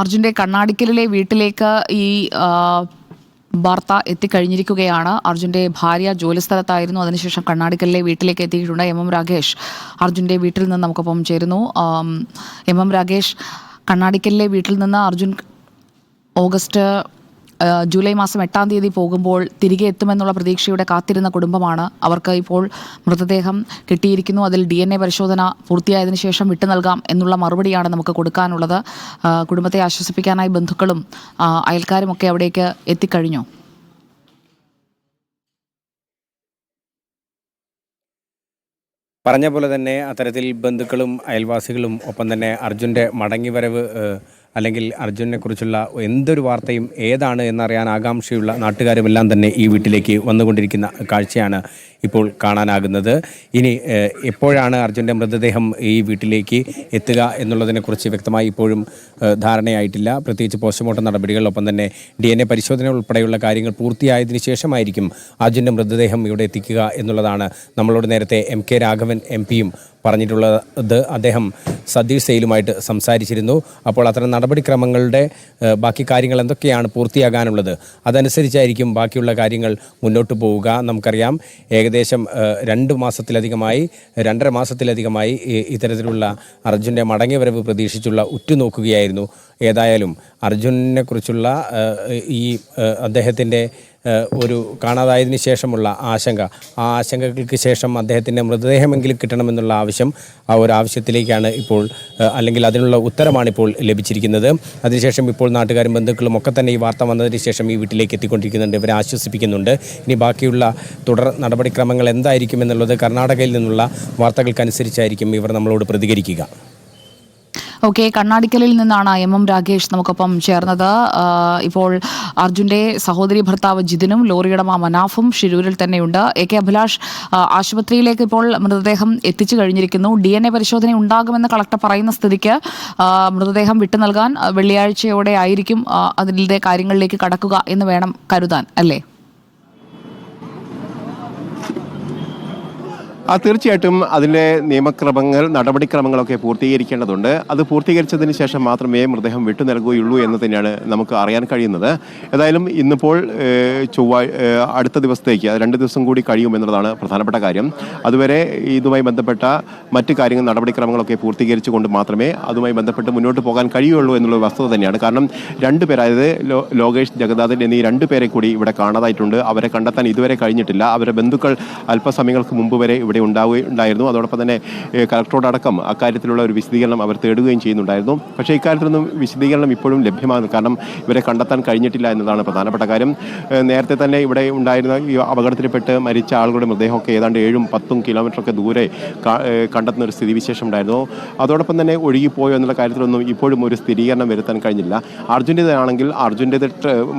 അർജുന്റെ കണ്ണാടിക്കലിലെ വീട്ടിലേക്ക് ഈ വാർത്ത എത്തിക്കഴിഞ്ഞിരിക്കുകയാണ്. അർജുന്റെ ഭാര്യ ജോലിസ്ഥലത്തായിരുന്നു. അതിനുശേഷം കണ്ണാടിക്കലിലെ വീട്ടിലേക്ക് എത്തിയിട്ടുണ്ട് എം എം രാകേഷ്. അർജുന്റെ വീട്ടിൽ നിന്ന് നമുക്കൊപ്പം ചേരുന്നു. എം എം രാകേഷ് കണ്ണാടിക്കലിലെ വീട്ടിൽ നിന്ന് അർജുൻ ഓഗസ്റ്റ് ജൂലൈ മാസം എട്ടാം തീയതി പോകുമ്പോൾ തിരികെ എത്തുമെന്നുള്ള പ്രതീക്ഷയുടെ കാത്തിരുന്ന കുടുംബമാണ് അവർക്ക് ഇപ്പോൾ മൃതദേഹം കിട്ടിയിരിക്കുന്നു. അതിൽ ഡി എൻ എ പരിശോധന പൂർത്തിയായതിനു ശേഷം വിട്ടു നൽകാം എന്നുള്ള മറുപടിയാണ് നമുക്ക് കൊടുക്കാനുള്ളത്. കുടുംബത്തെ ആശ്വസിപ്പിക്കാനായി ബന്ധുക്കളും ആ, അയൽക്കാരും ഒക്കെ അവിടേക്ക് എത്തിക്കഴിഞ്ഞു. പറഞ്ഞ പോലെ തന്നെ അത്തരത്തിൽ ബന്ധുക്കളും അയൽവാസികളും ഒപ്പം തന്നെ അർജുന്റെ മടങ്ങിവരവ് അല്ലെങ്കിൽ അർജുനെ കുറിച്ചുള്ള എന്തൊരു വാർത്തയും ഏതാണ് എന്നറിയാൻ ആകാംക്ഷയുള്ള നാട്ടുകാരുമെല്ലാം തന്നെ ഈ വീട്ടിലേക്ക് വന്നുകൊണ്ടിരിക്കുന്ന കാഴ്ചയാണ് ഇപ്പോൾ കാണാനാകുന്നത്. ഇനി എപ്പോഴാണ് അർജുന്റെ മൃതദേഹം ഈ വീട്ടിലേക്ക് എത്തുക എന്നുള്ളതിനെക്കുറിച്ച് വ്യക്തമായി ഇപ്പോഴും ധാരണയായിട്ടില്ല. പ്രത്യേകിച്ച് പോസ്റ്റ്മോർട്ടം നടപടികളിലൊപ്പം തന്നെ ഡി എൻ എ പരിശോധന ഉൾപ്പെടെയുള്ള കാര്യങ്ങൾ പൂർത്തിയായതിനു ശേഷമായിരിക്കും അർജുന്റെ മൃതദേഹം ഇവിടെ എത്തിക്കുക എന്നുള്ളതാണ് നമ്മളോട് നേരത്തെ എം കെ രാഘവൻ എം പിയും പറഞ്ഞിട്ടുള്ളത്. അദ്ദേഹം സതീഷ് സെയിലുമായിട്ട് സംസാരിച്ചിരുന്നു. അപ്പോൾ അത്തരം നടപടിക്രമങ്ങളുടെ ബാക്കി കാര്യങ്ങൾ എന്തൊക്കെയാണ് പൂർത്തിയാകാനുള്ളത്? അതനുസരിച്ചായിരിക്കും ബാക്കിയുള്ള കാര്യങ്ങൾ മുന്നോട്ട് പോവുക. നമുക്കറിയാം ഏകദേശം രണ്ട് മാസത്തിലധികമായി രണ്ടര മാസത്തിലധികമായി ഇത്തരത്തിലുള്ള അർജുന്റെ മടങ്ങിവരവ് പ്രതീക്ഷിച്ചുള്ള ഉറ്റുനോക്കുകയായിരുന്നു. ഏതായാലും അർജുനെ കുറിച്ചുള്ള ഈ അദ്ദേഹത്തിന്റെ ഒരു കാണാതായതിനു ശേഷമുള്ള ആശങ്ക. ആ ആശങ്കകൾക്ക് ശേഷം അദ്ദേഹത്തിന്റെ മൃതദേഹമെങ്കിലും കിട്ടണമെന്നുള്ള ആവശ്യം ആ ഒരു ആവശ്യത്തിലേക്കാണ് ഇപ്പോൾ അല്ലെങ്കിൽ അതിനുള്ള ഉത്തരമാണ് ഇപ്പോൾ ലഭിച്ചിരിക്കുന്നത്. അതിനുശേഷം ഇപ്പോൾ നാട്ടുകാരും ബന്ധുക്കളും ഒക്കെ തന്നെ ഈ വാർത്ത വന്നതിന് ശേഷം ഈ വീട്ടിലേക്ക് എത്തിക്കൊണ്ടിരിക്കുന്നുണ്ട്. ഇവരെ ആശ്വസിപ്പിക്കുന്നുണ്ട്. ഇനി ബാക്കിയുള്ള തുടർ നടപടിക്രമങ്ങൾ എന്തായിരിക്കും എന്നുള്ളത് കർണാടകയിൽ നിന്നുള്ള വാർത്തകൾക്കനുസരിച്ചായിരിക്കും ഇവർ നമ്മളോട് പ്രതികരിക്കുക. ഓക്കെ കണ്ണാടിക്കലിൽ നിന്നാണ് എം എം രാകേഷ് നമുക്കൊപ്പം ചേർന്നത്. ഇപ്പോൾ അർജുന്റെ സഹോദരി ഭർത്താവ് ജിതിനും ലോറിയുടമ മനാഫും ഷിരൂരിൽ തന്നെയുണ്ട്. എ കെ അഭിലാഷ് ആശുപത്രിയിലേക്ക് ഇപ്പോൾ മൃതദേഹം എത്തിച്ചു കഴിഞ്ഞിരിക്കുന്നു. ഡി എൻ എ പരിശോധന ഉണ്ടാകുമെന്ന് കളക്ടർ പറയുന്ന സ്ഥിതിക്ക് മൃതദേഹം വിട്ടു നൽകാൻ വെള്ളിയാഴ്ചയോടെ ആയിരിക്കും അതിന്റെ കാര്യങ്ങളിലേക്ക് കടക്കുക എന്ന് വേണം കരുതാൻ അല്ലേ? ആ തീർച്ചയായിട്ടും അതിന്റെ നിയമക്രമങ്ങൾ നടപടിക്രമങ്ങളൊക്കെ പൂർത്തീകരിക്കേണ്ടതുണ്ട്. അത് പൂർത്തീകരിച്ചതിന് ശേഷം മാത്രമേ മൃതദേഹം വിട്ടു നൽകുകയുള്ളൂ എന്ന് തന്നെയാണ് നമുക്ക് അറിയാൻ കഴിയുന്നത്. ഏതായാലും ഇന്നിപ്പോൾ ചൊവ്വാ അടുത്ത ദിവസത്തേക്ക് രണ്ട് ദിവസം കൂടി കഴിയുമെന്നുള്ളതാണ് പ്രധാനപ്പെട്ട കാര്യം. അതുവരെ ഇതുമായി ബന്ധപ്പെട്ട മറ്റ് കാര്യങ്ങൾ നടപടിക്രമങ്ങളൊക്കെ പൂർത്തീകരിച്ചുകൊണ്ട് മാത്രമേ അതുമായി ബന്ധപ്പെട്ട് മുന്നോട്ട് പോകാൻ കഴിയുള്ളൂ എന്നുള്ള വസ്തുത തന്നെയാണ്. കാരണം രണ്ട് പേർ അതായത് ലോകേഷ് ജഗദാഥൻ എന്നീ രണ്ട് പേരെ കൂടി ഇവിടെ കാണാതായിട്ടുണ്ട്. അവരെ കണ്ടെത്താൻ ഇതുവരെ കഴിഞ്ഞിട്ടില്ല. അവരുടെ ബന്ധുക്കൾ അല്പസമയങ്ങൾക്ക് മുമ്പ് വരെ ഇവിടെ ഉണ്ടാവുകയും ഉണ്ടായിരുന്നു. അതോടൊപ്പം തന്നെ കളക്ടറോടക്കം അക്കാര്യത്തിലുള്ള ഒരു വിശദീകരണം അവർ തേടുകയും ചെയ്യുന്നുണ്ടായിരുന്നു. പക്ഷേ ഇക്കാര്യത്തിലൊന്നും വിശദീകരണം ഇപ്പോഴും ലഭ്യമാണ് കാരണം ഇവരെ കണ്ടെത്താൻ കഴിഞ്ഞിട്ടില്ല എന്നതാണ് പ്രധാനപ്പെട്ട കാര്യം. നേരത്തെ തന്നെ ഇവിടെ ഉണ്ടായിരുന്ന ഈ അപകടത്തിൽപ്പെട്ട് മരിച്ച ആളുകളുടെ മൃതദേഹമൊക്കെ ഏതാണ്ട് ഏഴും പത്തും കിലോമീറ്ററൊക്കെ ദൂരെ കണ്ടെത്തുന്ന ഒരു സ്ഥിതിവിശേഷം ഉണ്ടായിരുന്നു. അതോടൊപ്പം തന്നെ ഒഴുകിപ്പോയോ എന്നുള്ള കാര്യത്തിലൊന്നും ഇപ്പോഴും ഒരു സ്ഥിരീകരണം വരുത്താൻ കഴിഞ്ഞില്ല. അർജുന്റേതാണെങ്കിൽ അർജുന്റേത്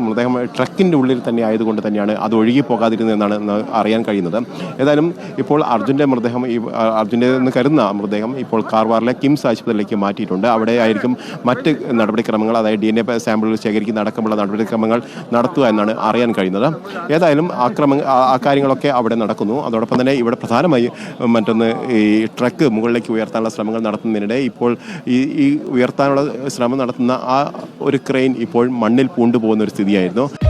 മൃതദേഹം ട്രക്കിന്റെ ഉള്ളിൽ തന്നെ ആയതുകൊണ്ട് തന്നെയാണ് അത് ഒഴുകി പോകാതിരുന്നതെന്നാണ് അറിയാൻ കഴിയുന്നത്. ഏതായാലും ഇപ്പോൾ അർജുന്റെ മൃതദേഹം ഈ അർജുന്റെ എന്ന് കരുതുന്ന മൃതദേഹം ഇപ്പോൾ കാർവാറിലെ കിംസ് ആശുപത്രിയിലേക്ക് മാറ്റിയിട്ടുണ്ട്. അവിടെ ആയിരിക്കും മറ്റ് നടപടിക്രമങ്ങൾ അതായത് ഡി എൻ എ സാമ്പിളുകൾ ശേഖരിക്കുന്ന അടക്കമുള്ള നടപടിക്രമങ്ങൾ നടത്തുക എന്നാണ് അറിയാൻ കഴിയുന്നത്. ഏതായാലും ആ ക്രമ ആ- ആ കാര്യങ്ങളൊക്കെ അവിടെ നടക്കുന്നു. അതോടൊപ്പം തന്നെ ഇവിടെ പ്രധാനമായി മറ്റൊന്ന് ഈ ട്രക്ക് മുകളിലേക്ക് ഉയർത്താനുള്ള ശ്രമങ്ങൾ നടത്തുന്നതിനിടെ ഇപ്പോൾ ഈ ഈ ഉയർത്താനുള്ള ശ്രമം നടത്തുന്ന ആ ഒരു ക്രെയിൻ ഇപ്പോൾ മണ്ണിൽ പൂണ്ടുപോകുന്ന ഒരു സ്ഥിതിയായിരുന്നു.